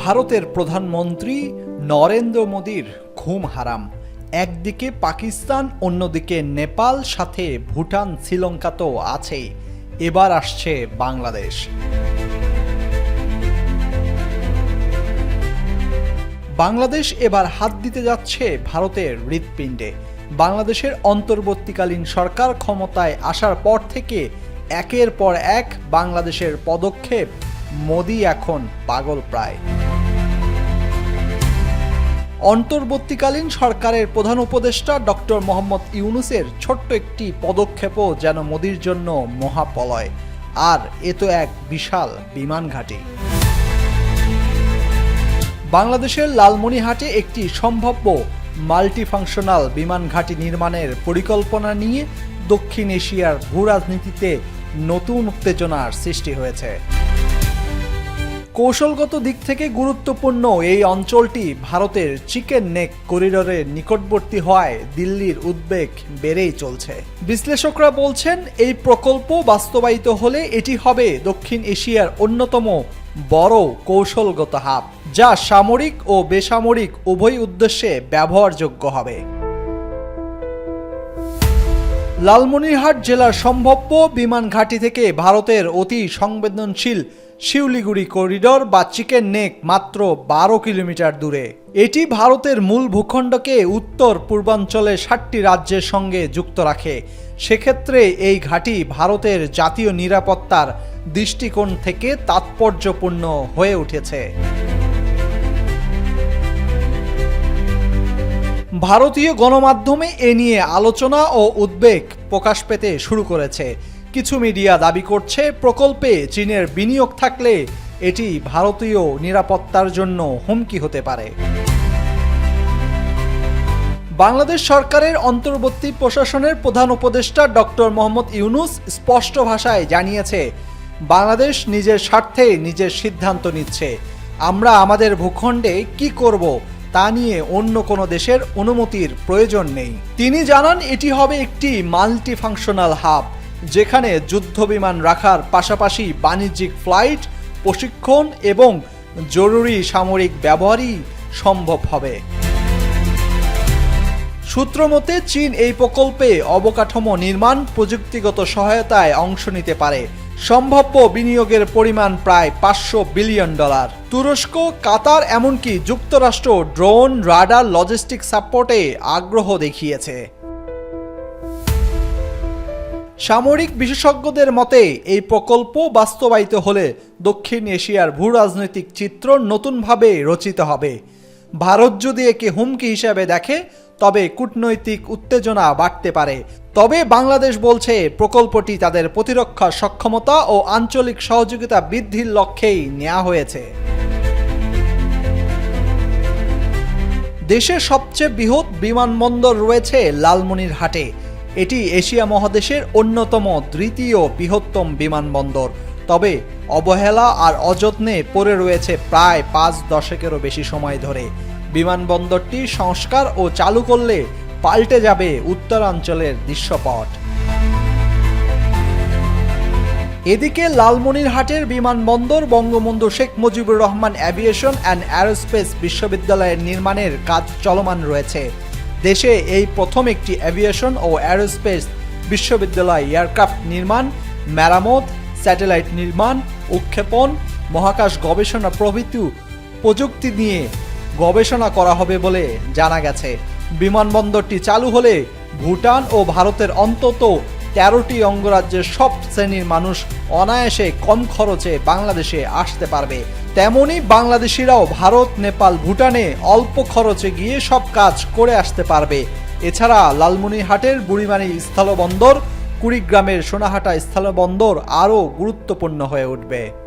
ভারতের প্রধানমন্ত্রী নরেন্দ্র মোদীর ঘুম হারাম। একদিকে পাকিস্তান, অন্যদিকে নেপাল, সাথে ভুটান শ্রীলঙ্কা তো আছেই এবার আসছে বাংলাদেশ। বাংলাদেশ এবার হাত দিতে যাচ্ছে ভারতের হৃৎপিণ্ডে। বাংলাদেশের অন্তর্বর্তীকালীন সরকার ক্ষমতায় আসার পর থেকে একের পর এক বাংলাদেশের পদক্ষেপ মোদি এখন পাগল প্রায়। অন্তর্বর্তীকালীন সরকারের প্রধান উপদেষ্টা ডক্টর মোহাম্মদ ইউনুসের ছোট্ট একটি পদক্ষেপও যেন মোদির জন্য মহাপলয়। আর এ তো এক বিশাল বিমান ঘাঁটি। বাংলাদেশের লালমনিহাটে একটি সম্ভাব্য মাল্টিফাংশনাল বিমান ঘাঁটি নির্মাণের পরিকল্পনা নিয়ে দক্ষিণ এশিয়ার ভূরাজনীতিতে নতুন উত্তেজনার সৃষ্টি হয়েছে। কৌশলগত দিক থেকে গুরুত্বপূর্ণ এই অঞ্চলটি ভারতের চিকেন নেক করিডোরের নিকটবর্তী হওয়ায় দিল্লির উদ্বেগ বেড়েই চলছে। বিশ্লেষকরা বলছেন, এই প্রকল্প বাস্তবায়িত হলে এটি হবে দক্ষিণ এশিয়ার অন্যতম বড় কৌশলগত হাব, যা সামরিক ও বেসামরিক উভয় উদ্দেশ্যে ব্যবহারযোগ্য হবে। লালমনিরহাট জেলার সম্ভাব্য বিমান ঘাঁটি থেকে ভারতের অতি সংবেদনশীল শিউলিগুড়ি করিডোর বা চিকেন নেক মাত্র বারো কিলোমিটার দূরে। এটি ভারতের মূল ভূখণ্ডকে উত্তর পূর্বাঞ্চলে ষাটটি রাজ্যের সঙ্গে যুক্ত রাখে। সেক্ষেত্রে এই ঘাঁটি ভারতের জাতীয় নিরাপত্তার দৃষ্টিকোণ থেকে তাৎপর্যপূর্ণ হয়ে উঠেছে। ভারতীয় গণমাধ্যমে এ নিয়ে আলোচনা ও উদ্বেগ প্রকাশ পেতে শুরু করেছে। কিছু মিডিয়া দাবি করছে, প্রকল্পে চীনের বিনিয়োগ থাকলে এটি ভারতীয় নিরাপত্তার জন্য হুমকি হতে পারে। বাংলাদেশ সরকারের অন্তর্বর্তী প্রশাসনের প্রধান উপদেষ্টা ডক্টর মোহাম্মদ ইউনুস স্পষ্ট ভাষায় জানিয়েছে, বাংলাদেশ নিজের স্বার্থে নিজের সিদ্ধান্ত নিচ্ছে। আমরা আমাদের ভূখণ্ডে কি করব তা নিয়ে অন্য কোনো দেশের অনুমতির প্রয়োজন নেই। তিনি জানান, এটি হবে একটি মাল্টি ফাংশনাল হাব যেখানে যুদ্ধবিমান রাখার পাশাপাশি বাণিজ্যিক ফ্লাইট, প্রশিক্ষণ এবং জরুরি সামরিক ব্যবহারই সম্ভব হবে। সূত্রমতে চীন এই প্রকল্পে অবকাঠামো নির্মাণ, প্রযুক্তিগত সহায়তায় অংশ নিতে পারে। সম্ভাব্য বিনিয়োগের পরিমাণ প্রায় পাঁচশো বিলিয়ন ডলার। তুরস্ক, কাতার এমনকি যুক্তরাষ্ট্র ড্রোন, রাডার, লজিস্টিক সাপোর্টে আগ্রহ দেখিয়েছে। সামরিক বিশেষজ্ঞদের মতে, এই প্রকল্প বাস্তবায়িত হলে দক্ষিণ এশিয়ার ভূ রাজনৈতিক চিত্র নতুনভাবে রচিত হবে। ভারত যদি একে হুমকি হিসেবে দেখে, তবে কূটনৈতিক উত্তেজনা বাড়তে পারে। তবে বাংলাদেশ বলছে, প্রকল্পটি তাদের প্রতিরক্ষা সক্ষমতা ও আঞ্চলিক সহযোগিতা বৃদ্ধির লক্ষ্যেই নেওয়া হয়েছে। দেশের সবচেয়ে বৃহৎ বিমানবন্দর রয়েছে লালমনিরহাটে। এটি এশিয়া মহাদেশের অন্যতম দ্বিতীয় বৃহত্তম বিমানবন্দর। তবে অবহেলা আর অযত্নে পড়ে রয়েছে প্রায় পাঁচ দশকেরও বেশি সময় ধরে। বিমানবন্দরটি সংস্কার ও চালু করলে পাল্টে যাবে উত্তরাঞ্চলের দৃশ্যপট। এদিকে লালমনিরহাটের বিমানবন্দর Bangabandhu Sheikh Mujibur Rahman aviation and aerospace বিশ্ববিদ্যালয়ের নির্মাণের কাজ চলমান রয়েছে। দেশে এই প্রথম একটি অ্যাভিয়েশন ও অ্যারোস্পেস বিশ্ববিদ্যালয় এয়ারক্রাফট নির্মাণ, মেরামত স্যাটেলাইট নির্মাণ, উৎক্ষেপণ, মহাকাশ গবেষণা প্রভৃতি প্রযুক্তি নিয়ে গবেষণা করা হবে বলে জানা গেছে। বিমানবন্দরটি চালু হলে ভুটান ও ভারতের অন্তত তেরোটি অঙ্গরাজ্যের সব শ্রেণির মানুষ অনায়াসে কম খরচে বাংলাদেশে আসতে পারবে। তেমনি বাংলাদেশিরাও ভারত, নেপাল, ভুটানে অল্প খরচে গিয়ে সব কাজ করে আসতে পারবে। এছাড়া লালমনিরহাটের বুড়িমারি স্থলবন্দর, কুড়িগ্রামের সোনাহাটা স্থলবন্দর আরও গুরুত্বপূর্ণ হয়ে উঠবে।